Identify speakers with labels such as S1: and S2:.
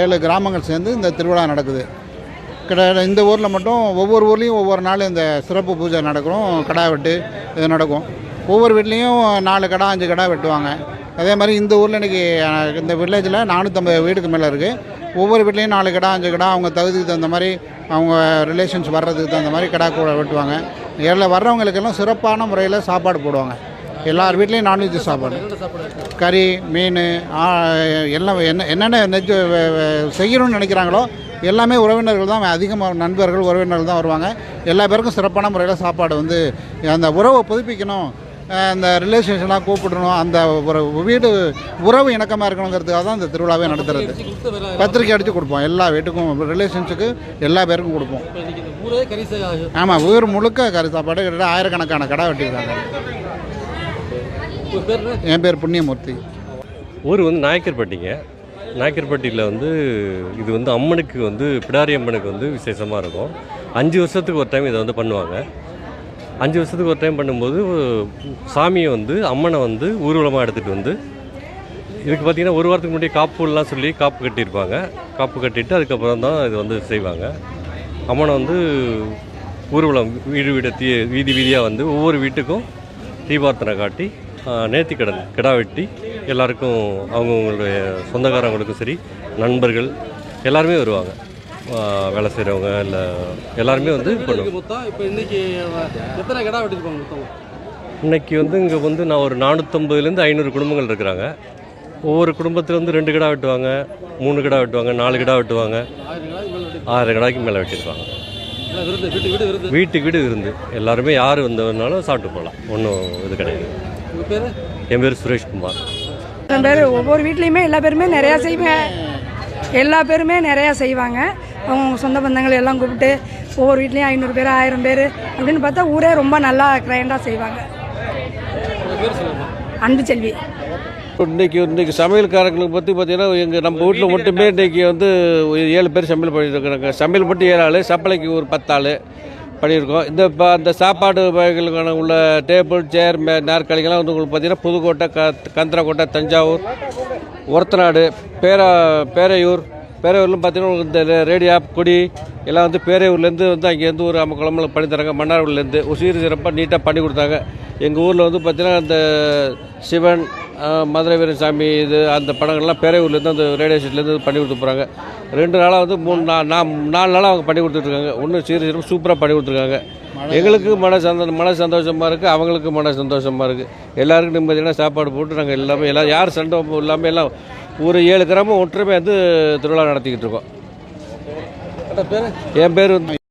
S1: ஏழு கிராமங்கள் சேர்ந்து இந்த திருவிழா நடக்குது. கிட்ட இந்த ஊரில் மட்டும் ஒவ்வொரு ஊர்லேயும் ஒவ்வொரு நாள் இந்த சிறப்பு பூஜை நடக்கும் கடா வெட்டு இது நடக்கும். ஒவ்வொரு வீட்லேயும் நாலு கடா அஞ்சு கடா வெட்டுவாங்க. அதே மாதிரி இந்த ஊரில் இன்றைக்கி இந்த வில்லேஜில் நானூற்றம்பது வீடுக்கு மேலே இருக்குது ஒவ்வொரு வீட்லேயும் நாலு கடா அஞ்சு கடா அவங்க தகுதிக்கு தகுந்த மாதிரி அவங்க ரிலேஷன்ஸ் வர்றதுக்கு தகுந்த மாதிரி கடா கூட வெட்டுவாங்க. இதில் வர்றவங்களுக்கெல்லாம் சிறப்பான முறையில் சாப்பாடு போடுவாங்க. எல்லார் வீட்லேயும் நான்வெஜ் சாப்பாடு. கறி மீன் எல்லாம் என்ன என்னென்ன நெஜ் செய்யணும்னு நினைக்கிறாங்களோ எல்லாமே உறவினர்கள் தான் அதிகமாக நண்பர்கள் உறவினர்கள் தான் வருவாங்க. எல்லா பேருக்கும் சிறப்பான முறையில் சாப்பாடு வந்து அந்த உறவை புதுப்பிக்கணும் அந்த ரிலேஷன்ஸ்லாம் கூப்பிடணும் அந்த ஒரு வீடு உறவு இணக்கமாக இருக்கணுங்கிறதுக்காக தான் இந்த திருவிழாவே நடத்துறது. பத்திரிக்கை அடித்து கொடுப்போம் எல்லா வீட்டுக்கும் ரிலேஷன்ஸுக்கு எல்லா பேருக்கும் கொடுப்போம். ஆமாம் ஊர் முழுக்க கறி சாப்பாடு கிட்டத்தட்ட ஆயிரக்கணக்கான கடை வெட்டியிருக்காங்க? என் பேர் புண்ணியமூர்த்தி.
S2: ஊர் வந்து நாயக்கர்பட்டிங்க. நாயக்கர்பட்டியில் வந்து இது வந்து அம்மனுக்கு வந்து பிடாரி அம்மனுக்கு வந்து விசேஷமாக இருக்கும். அஞ்சு வருஷத்துக்கு ஒரு டைம் இதை வந்து பண்ணுவாங்க. அஞ்சு வருஷத்துக்கு ஒரு டைம் பண்ணும்போது சாமியை வந்து அம்மனை வந்து ஊர்வலமாக எடுத்துகிட்டு வந்து இதுக்கு பார்த்தீங்கன்னா ஒரு வாரத்துக்கு முன்னாடி காப்புலாம் சொல்லி காப்பு கட்டியிருப்பாங்க. காப்பு கட்டிட்டு அதுக்கப்புறம் தான் இது வந்து செய்வாங்க. அம்மனை வந்து ஊர்வலம் வீடு வீடு தீ வீதி வீதியாக வந்து ஒவ்வொரு வீட்டுக்கும் தீபார்த்தனை காட்டி நேர்த்திக்கடன் கிடா வெட்டி எல்லாருக்கும் அவங்கவுங்களுடைய சொந்தக்காரங்களுக்கும் சரி நண்பர்கள் எல்லாருமே வருவாங்க. வேலை செய்கிறவங்க இல்லை எல்லாருமே வந்து
S3: இப்போ இன்னைக்கு எத்தனை கடை வெட்டிருப்பாங்க மொத்தம்?
S2: இன்னைக்கு வந்து இங்கே வந்து நான் ஒரு நானூற்றம்பதுலேருந்து ஐநூறு குடும்பங்கள் இருக்கிறாங்க. ஒவ்வொரு குடும்பத்தில் வந்து ரெண்டு கிடா வெட்டுவாங்க மூணு கிடா வெட்டுவாங்க நாலு கிடா வெட்டுவாங்க.
S3: ஆயிரம்
S2: கிடாய்க்கு மேலே வெட்டியிருப்பாங்க
S3: விருந்து வீடு விருந்து.
S2: வீட்டுக்கு வீடு இருந்து எல்லாருமே யார் வந்தவனாலும் சாப்பிட்டு போகலாம் ஒன்றும் இது கிடையாது.
S3: பேர்?
S2: என் பேர் சுரேஷ்குமார்.
S4: எத்தனை பேர் ஒவ்வொரு வீட்லேயுமே எல்லா பேருமே நிறையா செய்வாங்க எல்லா பேருமே நிறையா செய்வாங்க. அவங்க சொந்த பந்தங்கள் எல்லாம் கூப்பிட்டு ஒவ்வொரு வீட்லேயும் ஐநூறு பேர் ஆயிரம் பேர் அப்படின்னு பார்த்தா ஊரே ரொம்ப நல்லா கிராண்டாக செய்வாங்க. அன்பு செல்வி.
S5: இன்னைக்கு இன்னைக்கு சமையல்காரங்களுக்கு பற்றி பார்த்தீங்கன்னா எங்கள் நம்ம வீட்டில் மட்டுமே இன்னைக்கு வந்து ஒரு ஏழு பேர் சமையல் பண்ணிட்டு இருக்கிறாங்க. சமையல் மட்டும் ஏழு ஆள் சப்பளைக்கு ஒரு பத்து ஆள் பண்ணியிருக்கோம். இந்த இப்போ அந்த சாப்பாடு வகைகளுக்கான உள்ள டேபிள் சேர் மே நாற்காலிகள்லாம் வந்து உங்களுக்கு பார்த்தீங்கன்னா புதுக்கோட்டை க கந்தரக்கோட்டை தஞ்சாவூர் ஒரத்தநாடு பேரா பேரையூர் பேரையூர்லாம் பார்த்தீங்கன்னா உங்களுக்கு இந்த ரேடியா கொடி எல்லாம் வந்து பேரையூர்லேருந்து வந்து அங்கேருந்து ஒரு நம்ம குழம்புல பண்ணி தராங்க. மன்னார்குடிலேருந்து சீர் சிறப்பாக நீட்டாக பண்ணி கொடுத்தாங்க. எங்கள் ஊரில் வந்து பார்த்தீங்கன்னா அந்த சிவன் மதுரை வீரன் சாமி இது அந்த படங்கள்லாம் பேரையூர்லேருந்து அந்த ரேடியோ ஸ்டேஷன்லேருந்து பண்ணி கொடுத்து போகிறாங்க ரெண்டு நாளாக வந்து மூணு நா நான் நாலு நாளாக அவங்க பண்ணி கொடுத்துட்ருக்காங்க ஒன்றும் சீர் சிறப்பு சூப்பராக பண்ணி கொடுத்துருக்காங்க. எங்களுக்கு மன சந்தோ மன சந்தோஷமாக இருக்குது அவங்களுக்கு மன சந்தோஷமாக இருக்குது எல்லாருக்கும் நிம்மதியான சாப்பாடு போட்டு நாங்கள் எல்லாமே எல்லாம் யார் சண்டை இல்லாமல் எல்லாம் ஒரு ஏழு கிராமம் ஒற்றுமை வந்து திருவிழா நடத்திக்கிட்டு இருக்கோம். என் பேர் வந்து